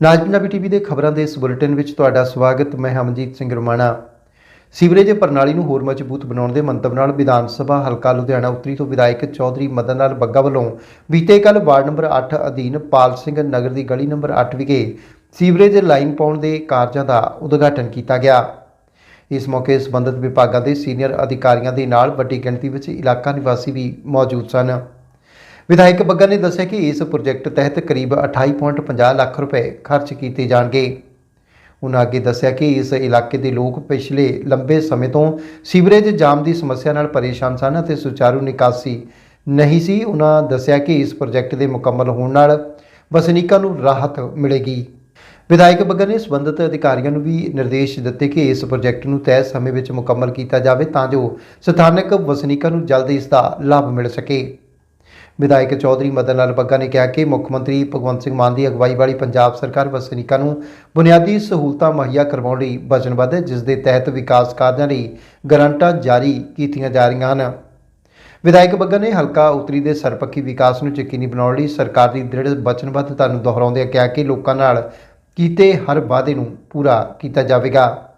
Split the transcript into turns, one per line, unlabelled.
ਨਾਜ Punjabi TV ਦੇ ਖਬਰਾਂ ਦੇ ਇਸ ਬੁਲੇਟਿਨ ਵਿੱਚ ਤੁਹਾਡਾ ਸਵਾਗਤ। ਮੈਂ ਹਮਜੀਤ ਸਿੰਘ ਰਮਾਣਾ। ਸੀਵਰੇਜ ਪ੍ਰਣਾਲੀ ਨੂੰ ਹੋਰ ਮਜ਼ਬੂਤ ਬਣਾਉਣ ਦੇ ਮੰਤਵ ਨਾਲ ਵਿਧਾਨ ਸਭਾ ਹਲਕਾ ਲੁਧਿਆਣਾ ਉੱਤਰੀ ਤੋਂ ਵਿਧਾਇਕ ਚੌਧਰੀ ਮਦਨ ਲਾਲ ਬੱਗਾ ਵੱਲੋਂ ਬੀਤੇ ਕੱਲ ਵਾਰਡ ਨੰਬਰ 8 ਅਧੀਨ ਪਾਲ ਸਿੰਘ ਨਗਰ ਦੀ ਗਲੀ ਨੰਬਰ 8 ਵਿਖੇ ਸੀਵਰੇਜ ਲਾਈਨ ਪਾਉਣ ਦੇ ਕਾਰਜਾਂ ਦਾ ਉਦਘਾਟਨ ਕੀਤਾ ਗਿਆ। ਇਸ ਮੌਕੇ ਸੰਬੰਧਿਤ ਵਿਭਾਗਾਂ ਦੇ ਸੀਨੀਅਰ ਅਧਿਕਾਰੀਆਂ ਦੇ ਨਾਲ ਵੱਡੀ ਗਿਣਤੀ ਵਿੱਚ ਇਲਾਕਾ ਨਿਵਾਸੀ ਵੀ ਮੌਜੂਦ ਸਨ। ਵਿਧਾਇਕ ਬੱਗਾ ਨੇ ਦੱਸਿਆ ਕਿ ਇਸ ਪ੍ਰੋਜੈਕਟ ਤਹਿਤ ਕਰੀਬ 28.50 ਲੱਖ ਰੁਪਏ ਖਰਚ ਕੀਤੇ ਜਾਣਗੇ। ਉਨ੍ਹਾਂ ਅੱਗੇ ਦੱਸਿਆ ਕਿ ਇਸ ਇਲਾਕੇ ਦੇ ਲੋਕ ਪਿਛਲੇ ਲੰਬੇ ਸਮੇਂ ਤੋਂ ਸੀਵਰੇਜ ਜਾਮ ਦੀ ਸਮੱਸਿਆ ਨਾਲ ਪਰੇਸ਼ਾਨ ਸਨ ਅਤੇ ਸੁਚਾਰੂ ਨਿਕਾਸੀ ਨਹੀਂ ਸੀ। ਉਨ੍ਹਾਂ ਦੱਸਿਆ ਕਿ ਇਸ ਪ੍ਰੋਜੈਕਟ ਦੇ ਮੁਕੰਮਲ ਹੋਣ ਨਾਲ ਵਸਨੀਕਾਂ ਨੂੰ ਰਾਹਤ ਮਿਲੇਗੀ। ਵਿਧਾਇਕ ਬੱਗਾ ਨੇ ਸੰਬੰਧਿਤ ਅਧਿਕਾਰੀਆਂ ਨੂੰ ਵੀ ਨਿਰਦੇਸ਼ ਦਿੱਤੇ ਕਿ ਇਸ ਪ੍ਰੋਜੈਕਟ ਨੂੰ ਤੈਅ ਸਮੇਂ ਵਿੱਚ ਮੁਕੰਮਲ ਕੀਤਾ ਜਾਵੇ ਤਾਂ ਜੋ ਸਥਾਨਕ ਵਸਨੀਕਾਂ ਨੂੰ ਜਲਦ ਇਸ ਦਾ ਲਾਭ ਮਿਲ ਸਕੇ। ਵਿਧਾਇਕ ਚੌਧਰੀ ਮਦਨ ਲਾਲ ਬੱਗਾ ਨੇ ਕਿਹਾ ਕਿ ਮੁੱਖ ਮੰਤਰੀ ਭਗਵੰਤ ਸਿੰਘ ਮਾਨ ਦੀ ਅਗਵਾਈ ਵਾਲੀ ਪੰਜਾਬ ਸਰਕਾਰ ਵਸਨੀਕਾਂ ਨੂੰ ਬੁਨਿਆਦੀ ਸਹੂਲਤਾਂ ਮੁਹੱਈਆ ਕਰਵਾਉਣ ਲਈ ਵਚਨਬੱਧ ਹੈ, ਜਿਸ ਦੇ ਤਹਿਤ ਵਿਕਾਸ ਕਾਰਜਾਂ ਲਈ ਗਰੰਟਾਂ ਜਾਰੀ ਕੀਤੀਆਂ ਜਾ ਰਹੀਆਂ ਹਨ। ਵਿਧਾਇਕ ਬੱਗਾ ਨੇ ਹਲਕਾ ਉਤਰੀ ਦੇ ਸਰਪੱਖੀ ਵਿਕਾਸ ਨੂੰ ਯਕੀਨੀ ਬਣਾਉਣ ਲਈ ਸਰਕਾਰ ਦੀ ਦ੍ਰਿੜ ਵਚਨਬੱਧਤਾ ਨੂੰ ਦੁਹਰਾਉਂਦਿਆਂ ਕਿਹਾ ਕਿ ਲੋਕਾਂ ਨਾਲ ਕੀਤੇ ਹਰ ਵਾਅਦੇ ਨੂੰ ਪੂਰਾ ਕੀਤਾ ਜਾਵੇਗਾ।